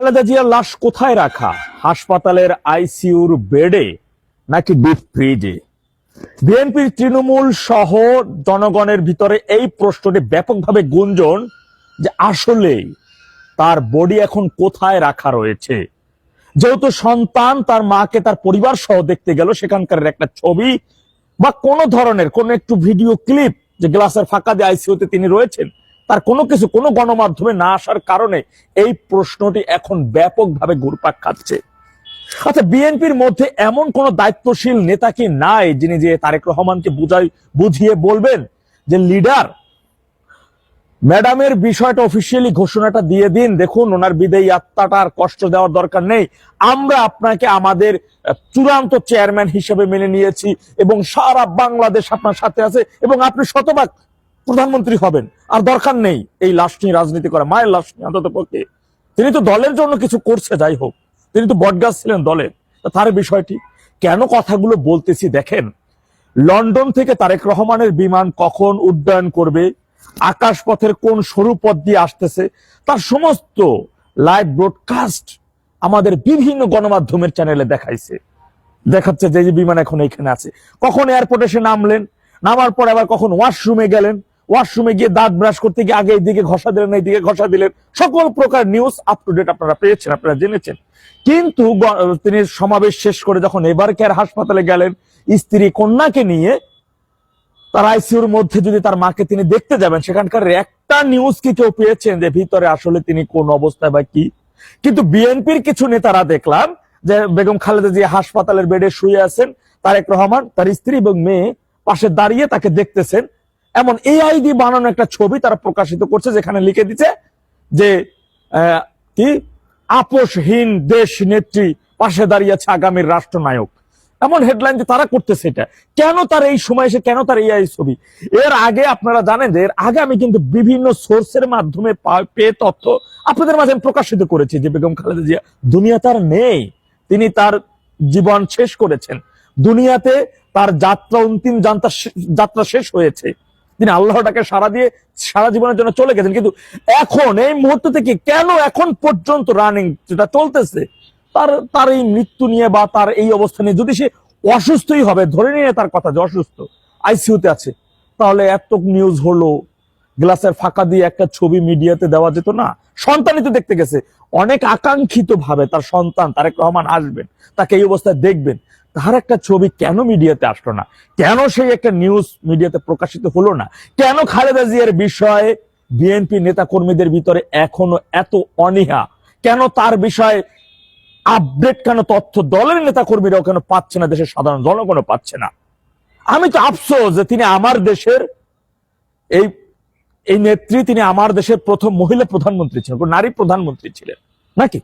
খালেদা জিয়ার লাশ কোথায় রাখা? হাসপাতালের আইসিইউর বেডে নাকি ডিপ ফ্রিজে? বিএনপির তৃণমূল সহ জনগণের ভিতরে এই প্রশ্নটি ব্যাপকভাবে গুঞ্জন যে আসলেই তার বডি এখন কোথায় রাখা রয়েছে। যেহেতু সন্তান তার মাকে তার পরিবার সহ দেখতে গেল, সেখানকার একটা ছবি বা কোনো ধরনের কোন একটু ভিডিও ক্লিপ যে গ্লাসের ফাঁকা দিয়ে আইসিইউতে তিনি রয়েছেন তার কোনো কিছু, কোনো গণমাধ্যমে না আসার কারণে এই প্রশ্নটি এখন ব্যাপকভাবে ঘুরপাক খাচ্ছে। আচ্ছা বিএনপির মধ্যে এমন কোন দায়িত্বশীল নেতা কি নাই যিনি যে তারেক রহমানকে বুঝাই, বুঝিয়ে বলবেন যে লিডার? ম্যাডামের বিষয়টা অফিসিয়ালি ঘোষণাটা দিয়ে দিন। দেখুন, ওনার বিদেয়ী আত্মাটা আর কষ্ট দেওয়ার দরকার নেই। আমরা আপনাকে আমাদের চূড়ান্ত চেয়ারম্যান হিসেবে মেনে নিয়েছি এবং সারা বাংলাদেশ আপনার সাথে আছে এবং আপনি শতভাগ প্রধানমন্ত্রী হবেন, আর দরকার নেই এই লাশ নিয়ে রাজনীতি করা, মায়ের লাশ নিয়ে অন্তত পক্ষে। তিনি তো দলের জন্য কিছু করছে, যাই হোক। তিনি তো বটগাছ ছিলেন দলের। তার বিষয়টি, কেন কথাগুলো বলতেছি দেখেন? লন্ডন থেকে তারেক রহমানের বিমান কখন উড্ডয়ন করবে, আকাশপথের কোন সরু পথ দিয়ে আসতেছে, তার সমস্ত লাইভ ব্রডকাস্ট আমাদের বিভিন্ন গণমাধ্যমের চ্যানেলে দেখাইছে। দেখাচ্ছে যে বিমান এখন এখানে আছে। কখন এয়ারপোর্টে এসে নামলেন, নামার পর আবার কখন ওয়াশরুমে গেলেন ওয়াশরুমে গিয়ে দাঁত ব্রাশ করতে গিয়ে আগে এইদিকে ঘষা দিলেন, এইদিকে ঘষা দিলেন। সকল প্রকার নিউজ আপ টু ডেট আপনারা পেয়েছেন, আপনারা জেনেছেন। কিন্তু তিনি সমাবেশ শেষ করে যখন এবার কেয়ার হাসপাতালে গেলেন, স্ত্রী কন্যাকে নিয়ে, তার আইসিউর মধ্যে যদি তার মাকে তিনি দেখতে যাবেন, সেখানকার একটা নিউজ কি কেউ পেয়েছেন যে ভিতরে আসলে তিনি কোন অবস্থায় বা কি? কিন্তু বিএনপির কিছু নেতারা দেখলাম যে বেগম খালেদা জিয়া হাসপাতালের বেডে শুয়ে আছেন, তারেক রহমান, তার স্ত্রী এবং মেয়ে পাশে দাঁড়িয়ে তাকে দেখতেছেন। এমন এআই দিয়ে বানানো একটা ছবি তারা প্রকাশিত করছে যেখানে লিখে দিচ্ছে যে কি? আপোষহীন দেশ নেত্রী পাশে দাঁড়িয়েছে আগামীর রাষ্ট্রনায়ক। এমন হেডলাইন যে তারা করতেছে এটা। কেন তার এই সময় এসে কেন তার এই ছবি? এর আগে আপনারা জানেন যে এর আগে আমি কিন্তু বিভিন্ন সোর্সের মাধ্যমে পেয়ে তথ্য আপনাদের মাঝে আমি প্রকাশিত করেছি যে বেগম খালেদা জিয়া দুনিয়া তার নেই। তিনি তার জীবন শেষ করেছেন। দুনিয়াতে তার যাত্রা অন্তিম যাত্রা শেষ হয়েছে। তিনি আল্লাহটাকে সারা দিয়ে সারা জীবনের জন্য চলে গেছেন। কিন্তু এখন, এই মুহূর্ত থেকে কেন এখন পর্যন্ত রানিং যেটা চলতেছে, তার তার এই মৃত্যু নিয়ে বা তার এই অবস্থা নিয়ে যদি সে অসুস্থই হবে, ধরে নিয়ে তার কথা যে অসুস্থ আইসিইউতে আছে, তাহলে এত নিউজ হলো, গ্লাসের ফাঁকা দিয়ে একটা ছবি মিডিয়াতে দেওয়া যেত না? সন্তানই তো দেখতে গেছে। অনেক আকাঙ্ক্ষিত ভাবে তার সন্তান তারেক রহমান আসবেন, তাকে এই অবস্থায় দেখবেন। তার একটা ছবি কেন মিডিয়াতে আসলো না? কেন সেই একটা নিউজ মিডিয়াতে প্রকাশিত হলো না? কেন খালেদা জিয়ার বিষয়ে বিএনপি নেতা কর্মীদের ভিতরে এখনও এত অনীহা? কেন তার বিষয়ে আপডেট কেন তথ্য দলের নেতা কর্মীরাও কেন পাচ্ছে না? দেশের সাধারণ জনগণও পাচ্ছে না। আমি তো আফসোস যে তিনি আমার দেশের এই এই নেত্রী, তিনি আমার দেশের প্রথম মহিলা প্রধানমন্ত্রী ছিলেন, নারী প্রধানমন্ত্রী ছিলেন, নাকি?